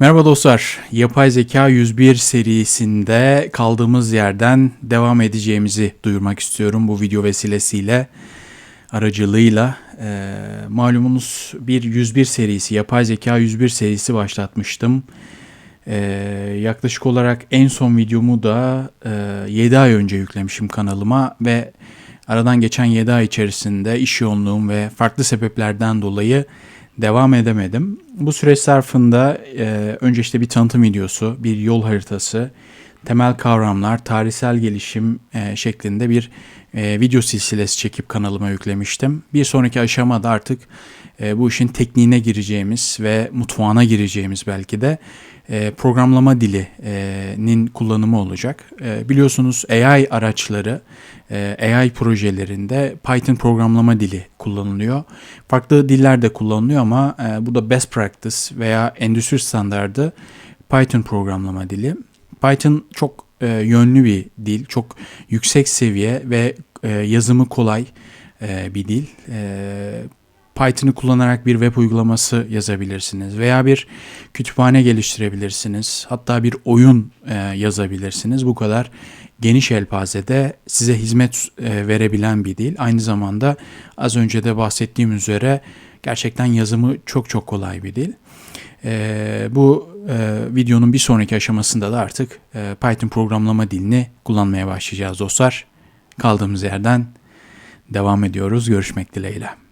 Merhaba dostlar. Yapay Zeka 101 serisinde kaldığımız yerden devam edeceğimizi duyurmak istiyorum bu video vesilesiyle aracılığıyla. Ee, malumunuz bir 101 serisi, Yapay Zeka 101 serisi başlatmıştım. Ee, yaklaşık olarak en son videomu da e, 7 ay önce yüklemişim kanalıma ve aradan geçen 7 ay içerisinde iş yoğunluğum ve farklı sebeplerden dolayı devam edemedim. Bu süreç zarfında e, önce işte bir tanıtım videosu, bir yol haritası, temel kavramlar, tarihsel gelişim e, şeklinde bir e, video silsilesi çekip kanalıma yüklemiştim. Bir sonraki aşamada artık e, bu işin tekniğine gireceğimiz ve mutfağına gireceğimiz belki de e, programlama dilinin kullanımı olacak. E, biliyorsunuz AI araçları, e, AI projelerinde Python programlama dili kullanılıyor. Farklı diller de kullanılıyor ama e, bu da best practice veya endüstri standardı Python programlama dili. Python çok e, yönlü bir dil, çok yüksek seviye ve e, yazımı kolay e, bir dil. E, Python'ı kullanarak bir web uygulaması yazabilirsiniz veya bir kütüphane geliştirebilirsiniz. Hatta bir oyun e, yazabilirsiniz. Bu kadar geniş elpazede size hizmet e, verebilen bir dil. Aynı zamanda az önce de bahsettiğim üzere gerçekten yazımı çok çok kolay bir dil. E, bu e, videonun bir sonraki aşamasında da artık e, Python programlama dilini kullanmaya başlayacağız dostlar. Kaldığımız yerden devam ediyoruz. Görüşmek dileğiyle.